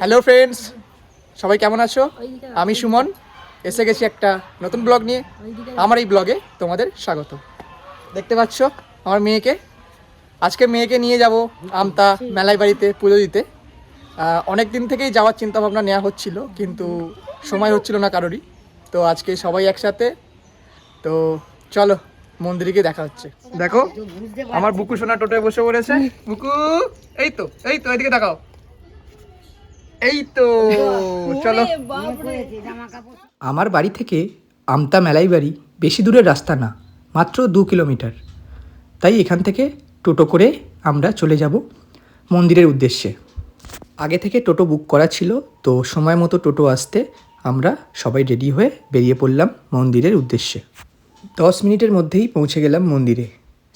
Hello friends সবাই কেমন আছো? আমি সুমন। এসে গেছি একটা নতুন ব্লগ নিয়ে। আমার এই ব্লগে তোমাদের স্বাগত। দেখতে পাচ্ছ আমার মেয়েকে? আজকে মেয়েকে নিয়ে যাব আমতা মেলাই বাড়িতে পুজো দিতে। অনেক দিন থেকেই যাওয়ার চিন্তাভাবনা নেওয়া হচ্ছিল কিন্তু সময় হচ্ছিল না কারোরই। তো আজকে সবাই একসাথে। তো চলো মন্দিরে গিয়ে দেখা হচ্ছে। দেখো আমার বুকু সোনা টোটোয় বসে পড়েছে। বুকু এই তো এই তো এদিকে দেখাও এই তো চলো। আমার বাড়ি থেকে আমতা মেলাই বাড়ি বেশি দূরের রাস্তা না মাত্র দু কিলোমিটার। তাই এখান থেকে টোটো করে আমরা চলে যাব মন্দিরের উদ্দেশ্যে। আগে থেকে টোটো বুক করা ছিল তো সময় মতো টোটো আসতে আমরা সবাই রেডি হয়ে বেরিয়ে পড়লাম মন্দিরের উদ্দেশ্যে। দশ মিনিটের মধ্যেই পৌঁছে গেলাম মন্দিরে।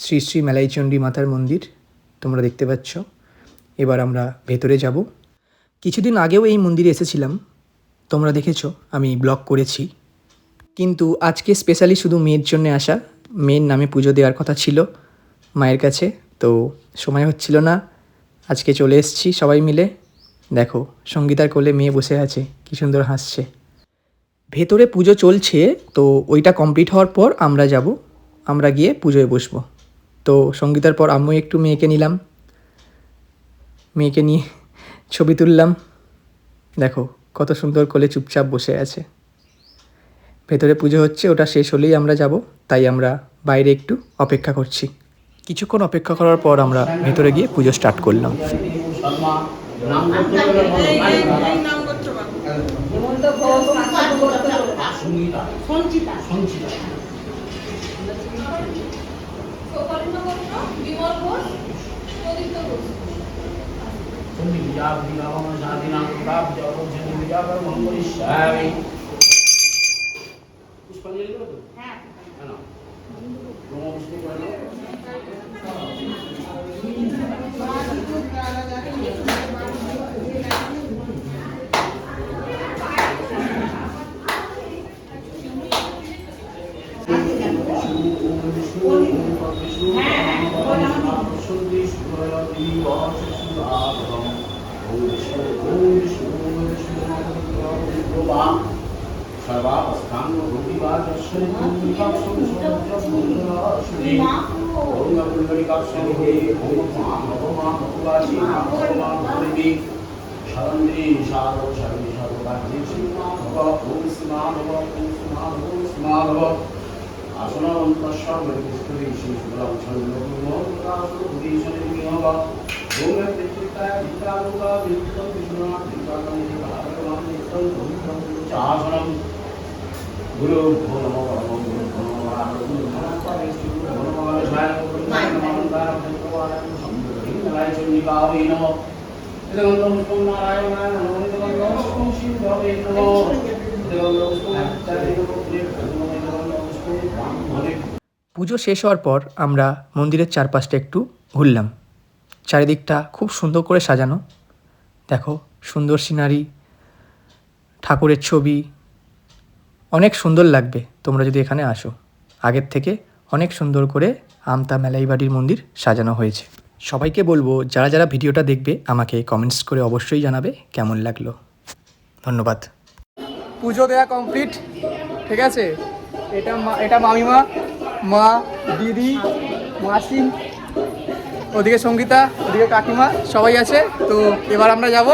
শ্রী শ্রী মেলাইচণ্ডী মাতার মন্দির তোমরা দেখতে পাচ্ছ। এবার আমরা ভেতরে যাব। কিছুদিন আগেও এই মন্দিরে এসেছিলাম। তোমরা দেখেছ, আমি ব্লগ করেছি। কিন্তু আজকে স্পেশালি শুধু মেয়ের জন্য আসা। মেয়ের নামে পুজো দেওয়ার কথা ছিল মায়ের কাছে, তো সময় হচ্ছিল না। আজকে চলে এসেছি সবাই মিলে। দেখো, সঙ্গীতার কোলে মেয়ে বসে আছে, কি সুন্দর হাসছে। ভেতরে পুজো চলছে, তো ওইটা কমপ্লিট হওয়ার পর আমরা যাব। আমরা গিয়ে পুজোয় বসবো। তো সঙ্গীতার পর আম্মু একটু মেয়েকে নিলাম। মেয়েকে নিয়ে ছবি তুললাম। দেখো, কত সুন্দর কোলে চুপচাপ বসে আছে। ভেতরে পুজো হচ্ছে, ওটা শেষ হলেই আমরা যাব, তাই আমরা বাইরে একটু অপেক্ষা করছি। কিছুক্ষণ অপেক্ষা করার পর আমরা ভেতরে গিয়ে পুজো স্টার্ট করলাম। পুষ্পাঞ্জলি দেবো হ্যাঁ শ্রীমাধব ওম শ্রীমাধব আসনন্তস্বর্গে শ্রী শুক্লাম ছন্দপুরীশনে নিহব ওম পিতৃকায় ভিতালুকা বিদ্যুৎ বিষ্ণুনাথ বিদ্যাকাম ভাগবান নিত্যং পবিত্রং চাসনম গুরু ভো নমো পরম গুরু ভো পুজো শেষ হওয়ার পর আমরা মন্দিরের চারপাশটা একটু ঘুরলাম। চারিদিকটা খুব সুন্দর করে সাজানো। দেখো, সুন্দর সিনারি, ঠাকুরের ছবি। অনেক সুন্দর লাগবে তোমরা যদি এখানে আসো। আগের থেকে অনেক সুন্দর করে আমতা মেলাই বাড়ির মন্দির সাজানো হয়েছে। সবাইকে বলব, যারা যারা ভিডিওটা দেখবে, আমাকে কমেন্টস করে অবশ্যই জানাবে কেমন লাগল। ধন্যবাদ। পুজো দেয়া কমপ্লিট ঠিক আছে? এটা এটা মামিমা, মা, দিদি মাসি ওদিকে সঙ্গীতা ওদিকে কাকিমা সবাই আছে। তো এবার আমরা যাব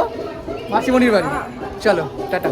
মাসিমণির বাড়ি। চলো টাটা।